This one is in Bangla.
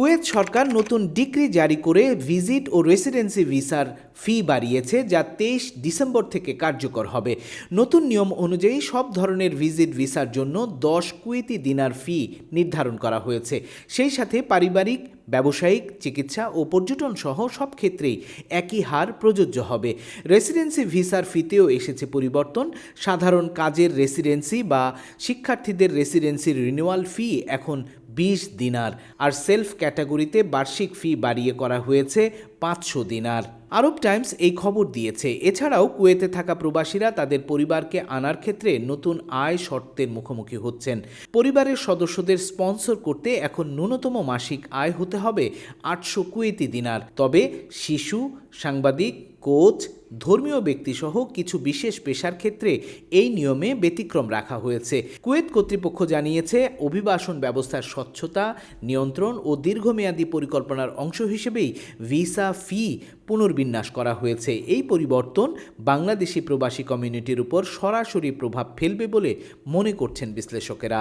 কুয়েত সরকার নতুন ডিক্রি জারি করে ভিজিট ও রেসিডেন্সি ভিসার ফি বাড়িয়েছে, যা তেইশ ডিসেম্বর থেকে কার্যকর হবে। নতুন নিয়ম অনুযায়ী সব ধরনের ভিজিট ভিসার জন্য দশ কুয়েতি দিনার ফি নির্ধারণ করা হয়েছে। সেই সাথে পারিবারিক, ব্যবসায়িক, চিকিৎসা ও পর্যটন সহ সব ক্ষেত্রেই একই হার প্রযোজ্য হবে। রেসিডেন্সি ভিসার ফিতেও এসেছে পরিবর্তন। সাধারণ কাজের রেসিডেন্সি বা শিক্ষার্থীদের রেসিডেন্সির রিনিউয়াল ফি এখন বিশ দিনার আর সেলফ ক্যাটাগরিতে বার্ষিক ফি বাড়িয়ে করা হয়েছে পাঁচশো দিনার। আরব টাইমস এই খবর দিয়েছে। এছাড়াও কুয়েতে থাকা প্রবাসীরা তাদের পরিবারকে আনার ক্ষেত্রে নতুন আয় শর্তের মুখোমুখি হচ্ছেন। পরিবারের সদস্যদের স্পন্সর করতে এখন ন্যূনতম মাসিক আয় হতে হবে আটশো কুয়েতি দিনার। তবে শিশু, সাংবাদিক, কোচ, ধর্মীয় ব্যক্তিসহ কিছু বিশেষ পেশার ক্ষেত্রে এই নিয়মে ব্যতিক্রম রাখা হয়েছে। কুয়েত কর্তৃপক্ষ জানিয়েছে, অভিবাসন ব্যবস্থার স্বচ্ছতা, নিয়ন্ত্রণ ও দীর্ঘমেয়াদী পরিকল্পনার অংশ হিসেবেই ভিসা ফি পুনর্বিন্যাস করা হয়েছে। এই পরিবর্তন বাংলাদেশি প্রবাসী কমিউনিটির উপর সরাসরি প্রভাব ফেলবে বলে মনে করছেন বিশ্লেষকেরা।